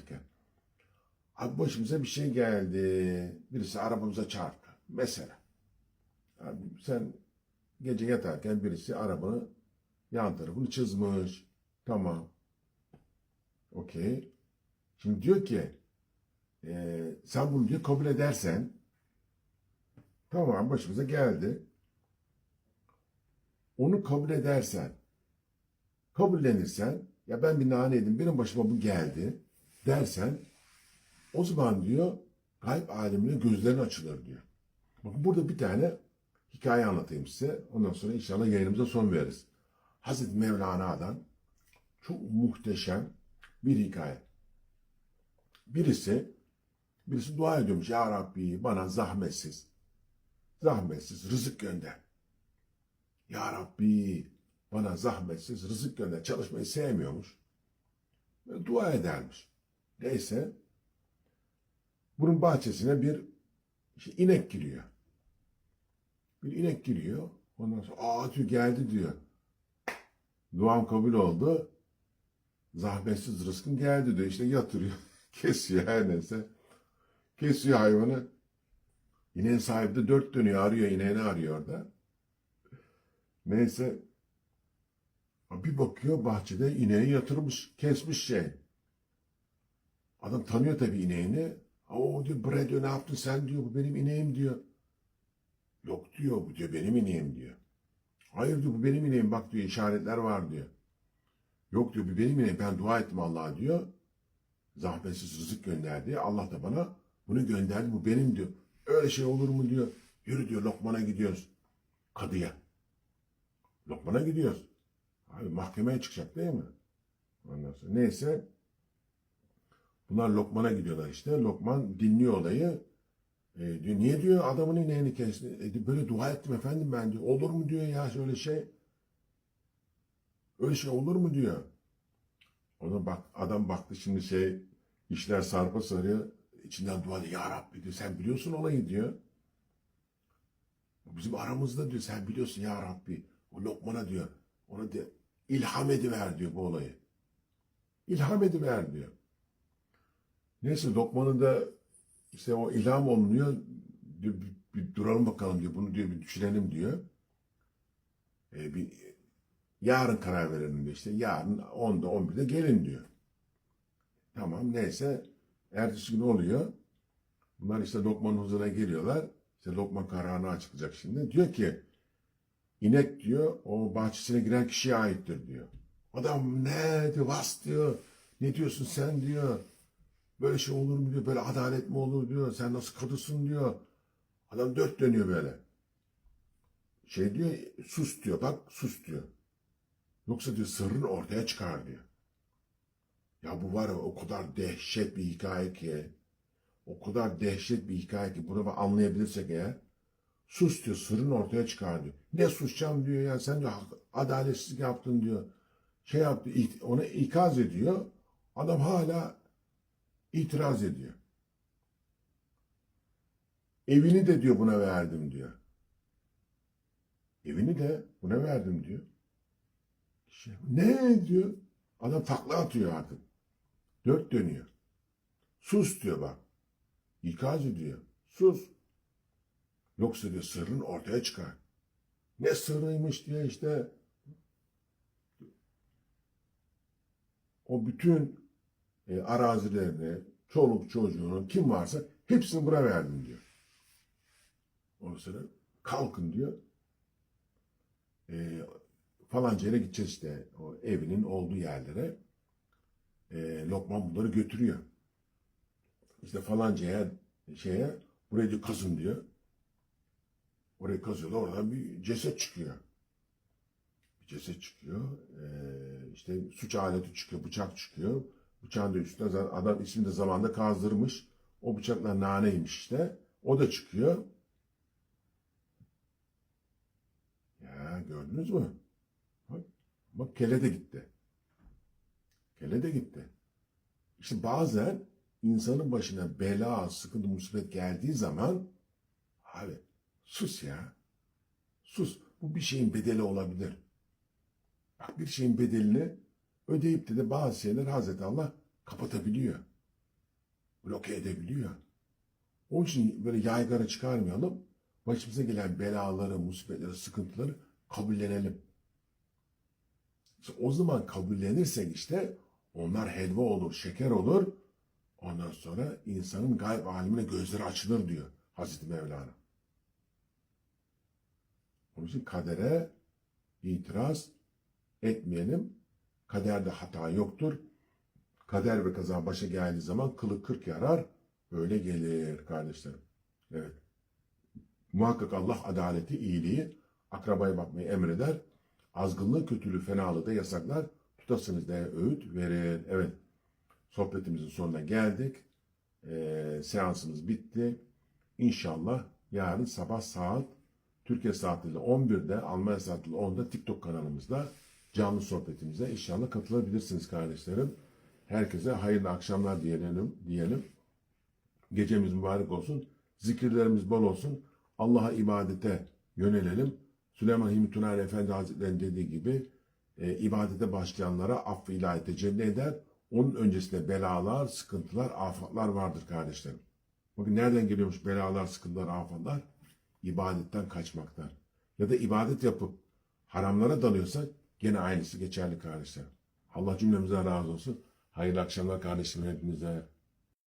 gelirken. Abi başımıza bir şey geldi. Birisi arabamıza çarptı. Mesela. Abi sen gece yatarken birisi arabanı yan tarafını çizmiş. Tamam. Okey. Şimdi diyor ki e, sen bunu diyor kabul edersen tamam başımıza geldi. Onu kabul edersen kabullenirsen ya ben bir nane yedim benim başıma bu geldi dersen o zaman diyor gayb alemine gözlerin açılır diyor. Bakın burada bir tane hikaye anlatayım size. Ondan sonra inşallah yayınımıza son veririz. Hazreti Mevlana'dan çok muhteşem bir hikaye. Birisi birisi dua ediyormuş. Ya Rabbi bana zahmetsiz zahmetsiz rızık gönder. Ya Rabbi bana zahmetsiz rızık gönder. Çalışmayı sevmiyormuş. Dua edermiş. Neyse bunun bahçesine bir işte inek giriyor. Bir inek giriyor. Ondan sonra aa diyor geldi diyor. Duam kabul oldu. Zahmetsiz rızkın geldi diyor. İşte yatırıyor. Kesiyor her neyse. Kesiyor hayvanı. İneğin sahibi de dört dönüyor arıyor ineğini arıyor orada. Neyse. Bir bakıyor bahçede ineği yatırmış, kesmiş şey. Adam tanıyor tabii ineğini. O diyor bre ne yaptın sen diyor bu benim ineğim diyor. Yok diyor bu diyor benim ineğim diyor. Hayır diyor bu benim ineğim bak diyor işaretler var diyor. Yok diyor bu benim ineğim ben dua ettim Allah'a diyor. Zahmetsiz rızık gönderdi. Allah da bana bunu gönderdi bu benim diyor. Öyle şey olur mu diyor. Yürü diyor Lokman'a gidiyoruz. Kadıya. Lokman'a gidiyoruz. Abi mahkemeye çıkacak değil mi? Ondan sonra neyse. Bunlar Lokman'a gidiyorlar işte. Lokman dinliyor olayı. E, diyor, niye diyor adamın ineğini kesti. E, böyle dua ettim efendim ben diyor. Olur mu diyor ya şöyle şey. Öyle şey olur mu diyor. Ona bak adam baktı şimdi şey işler sarpa sarıyor. İçinden dua ediyor. Ya Rabbi diyor sen biliyorsun olayı diyor. Bizim aramızda diyor sen biliyorsun ya Rabbi. O Lokman'a diyor. Ona diyor ilham ediver diyor bu olayı. İlham ediver diyor. Neyse Lokman'ın da işte o ilham olunuyor. Diyor, bir, bir duralım bakalım diyor. Bunu diyor bir düşünelim diyor. E, bir, yarın karar verelim diyor. İşte yarın 10'da 11'de gelin diyor. Tamam neyse. Ertesi gün oluyor. Bunlar işte Lokman'ın huzuruna geliyorlar. İşte Lokman kararını açıklayacak şimdi. Diyor ki inek diyor o bahçesine giren kişiye aittir diyor. Adam ne diyor vas diyor. Ne diyorsun sen diyor. Böyle şey olur mu diyor. Böyle adalet mi olur diyor. Sen nasıl kadısın diyor. Adam dört dönüyor böyle. Şey diyor sus diyor bak sus diyor. Yoksa diyor sırrın ortaya çıkar diyor. Ya bu var ya o kadar dehşet bir hikaye ki. O kadar dehşet bir hikaye ki bunu anlayabilirsek eğer. Sus diyor sırrın ortaya çıkar diyor. Ne susacağım diyor ya sen diyor adaletsizlik yaptın diyor. Şey yaptı ona ikaz ediyor. Adam hala itiraz ediyor. Evini de diyor buna verdim diyor. Evini de buna verdim diyor. Şey, ne diyor? Adam takla atıyor artık. Dört dönüyor. Sus diyor bak. İkaz ediyor. Sus. Yoksa diyor sırrın ortaya çıkar. Ne sırrıymış diye işte o bütün e, arazilerini, çoluk çocuğunu kim varsa hepsini buna verdim diyor. Ondan kalkın diyor. E, falanca yere gideceğiz işte o evinin olduğu yerlere. E, Lokman bunları götürüyor. İşte falanca yer şeye burayı diyor kazın diyor. Orayı kazıyorlar oradan bir ceset çıkıyor. Bir ceset çıkıyor. Ee, işte suç aleti çıkıyor, bıçak çıkıyor. Bıçağın da adam ismini de zamanda kazdırmış. O bıçaklar naneymiş işte. O da çıkıyor. Ya gördünüz mü? Bak, bak kele de gitti. Kele de gitti. İşte bazen insanın başına bela, sıkıntı, musibet geldiği zaman abi sus ya. Sus. Bu bir şeyin bedeli olabilir. Bak bir şeyin bedelini ödeyip de, de bazı şeyler Hazreti Allah kapatabiliyor. bloke edebiliyor. Onun için böyle yaygara çıkarmayalım. Başımıza gelen belaları, musibetleri, sıkıntıları kabullenelim. İşte o zaman kabullenirsek işte onlar helva olur, şeker olur. Ondan sonra insanın gayb alemine gözleri açılır diyor Hazreti Mevlana. Onun için kadere itiraz etmeyelim. Kaderde hata yoktur. Kader ve kaza başa geldiği zaman kılı kırk yarar. Böyle gelir kardeşlerim. Evet. Muhakkak Allah adaleti, iyiliği, akrabaya bakmayı emreder. Azgınlığı, kötülüğü, fenalığı da yasaklar. Tutasınız diye öğüt verir. Evet. Sohbetimizin sonuna geldik. Ee, seansımız bitti. İnşallah yarın sabah saat Türkiye saatiyle 11'de, Almanya saatiyle 10'da TikTok kanalımızda canlı sohbetimize inşallah katılabilirsiniz kardeşlerim. Herkese hayırlı akşamlar diyelim. diyelim. Gecemiz mübarek olsun. Zikirlerimiz bol olsun. Allah'a ibadete yönelelim. Süleyman Hilmi Tunari Efendi Hazretleri'nin dediği gibi e, ibadete başlayanlara affı ilahi tecelli eder. Onun öncesinde belalar, sıkıntılar, afatlar vardır kardeşlerim. Bakın nereden geliyormuş belalar, sıkıntılar, afatlar? İbadetten kaçmaktan. Ya da ibadet yapıp haramlara dalıyorsak gene aynısı geçerli kardeşlerim. Allah cümlemizden razı olsun. Hayırlı akşamlar kardeşlerim hepinize.